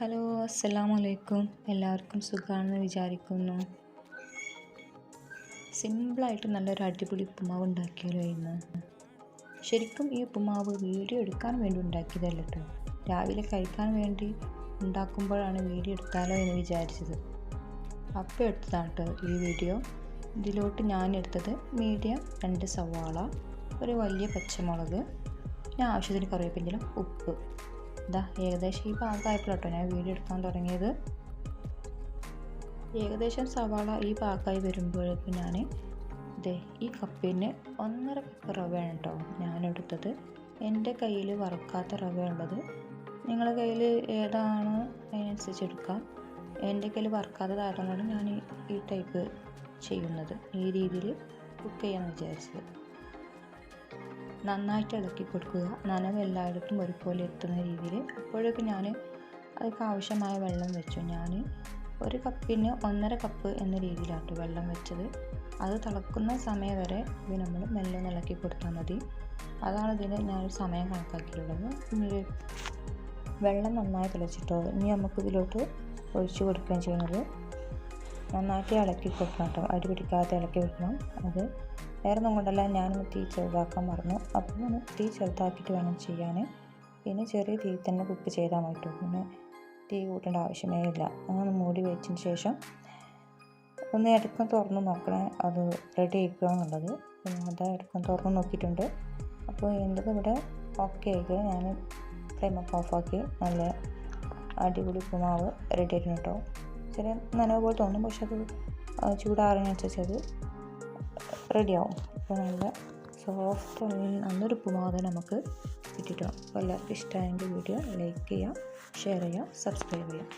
Hello അസ്സലാമു അലൈക്കും എല്ലാവർക്കും സുഖമാണെന്ന് വിചാരിക്കുന്നു. സിമ്പിളായിട്ട് നല്ലൊരു അടിപൊളി ഉപ്പുമാവ് ഉണ്ടാക്കിയാലോ ഇന്ന്. ശരിക്കും ഈ ഉപ്പുമാവ് വീഡിയോ എടുക്കാൻ വേണ്ടി ഉണ്ടാക്കിയതല്ല കേട്ടോ രാവിലെ കഴിക്കാൻ വേണ്ടി ഉണ്ടാക്കുമ്പോഴാണ് വീഡിയോ എടുത്താലോ എന്ന് വിചാരിച്ചത്. അപ്പം എടുത്തതാണ് കേട്ടോ ഈ വീഡിയോ. ഇതിലോട്ട് ഞാൻ എടുത്തത് മീഡിയം രണ്ട് സവാള ഒരു വലിയ പച്ചമുളക് പിന്നെ ആവശ്യത്തിന് കറിവേപ്പിന്റെ ഉപ്പ്. ഇതാ ഏകദേശം ഈ പാകമായപ്പോഴട്ടോ ഞാൻ വീഡിയോ എടുക്കാൻ തുടങ്ങിയത്. ഏകദേശം സവാള ഈ പാകമായി വരുമ്പോഴേക്കും ഞാൻ ഇതേ ഈ കപ്പിന് ഒന്നര കപ്പ് റവയാണ് കേട്ടോ ഞാനെടുത്തത്. എന്റെ കയ്യിൽ വറുക്കാത്ത റവ ഉള്ളത് നിങ്ങളുടെ കയ്യിൽ ഏതാണ് അതിനനുസരിച്ച് എടുക്കാം. എന്റെ കയ്യിൽ വറുക്കാത്തതായതുകൊണ്ടാണ് ഞാൻ ഈ ടൈപ്പ് ചെയ്യുന്നത്. ഈ രീതിയിൽ കുക്ക് ചെയ്യാമെന്ന് വിചാരിച്ചത്. നന്നായിട്ട് ഇളക്കി കൊടുക്കുക. നനവ് എല്ലായിടത്തും ഒരുപോലെ എത്തുന്ന രീതിയിൽ. അപ്പോഴൊക്കെ ഞാൻ അതൊക്കെ ആവശ്യമായ വെള്ളം വെച്ചു. ഞാൻ ഒരു കപ്പിന് ഒന്നര കപ്പ് എന്ന രീതിയിലാണ് വെള്ളം വെച്ചത്. അത് തിളക്കുന്ന സമയം വരെ ഇത് നമ്മൾ മെല്ലെ ഇളക്കി കൊടുത്താൽ മതി. അതാണ് ഇതിന് ഞാനൊരു സമയം കണക്കാക്കിയിട്ടുള്ളത്. ഇനി വെള്ളം നന്നായി തിളച്ചിട്ടോ? ഇനി നമുക്ക് ഇതിലോട്ട് ഒഴിച്ചു കൊടുക്കുകയും ചെയ്യുന്നത്. നന്നായിട്ട് ഇളക്കി കൊടുക്കണം കേട്ടോ. അടി പിടിക്കാതെ ഇളക്കി വെക്കണം അത് ഒന്നും കൊണ്ടല്ല ഞാനൊന്ന് തീ ചെറുതാക്കാൻ മറന്നു. അപ്പോൾ ഒന്ന് തീ ചെറുതാക്കിയിട്ട് വേണം ചെയ്യാൻ. പിന്നെ ചെറിയ തീ തന്നെ കുക്ക് ചെയ്താൽ മതി പിന്നെ തീ കൂട്ടേണ്ട ആവശ്യമേ ഇല്ല. അങ്ങനെ മൂടി വെച്ചതിന് ശേഷം ഒന്ന് ഇടയ്ക്ക് തുറന്ന് നോക്കണേ. അത് റെഡി ആക്കുക എന്നുള്ളത്. അത് ഇടയ്ക്കും തുറന്ന് നോക്കിയിട്ടുണ്ട്. അപ്പോൾ എന്തൊക്കെ ഇവിടെ ഓക്കെ ആയിട്ട് ഞാൻ ഫ്ലെയിമൊക്കെ ഓഫാക്കി നല്ല അടിപൊളി ഉപ്പുമാവ് റെഡി ആയിരുന്നു കേട്ടോ. ചെറിയ നനവ് പോലെ തോന്നും. പക്ഷെ അത് ചൂടാറിനനുസരിച്ച് അത് റെഡിയാവും. അപ്പോൾ നല്ല സോഫ്റ്റ് നല്ലൊരു ഉപ്പുമാവ് നമുക്ക് കിട്ടിയിട്ടുണ്ട്. അപ്പോൾ എല്ലാവർക്കും ഇഷ്ടമായെങ്കിൽ വീഡിയോ ലൈക്ക് ചെയ്യാം ഷെയർ ചെയ്യാം സബ്സ്ക്രൈബ് ചെയ്യുക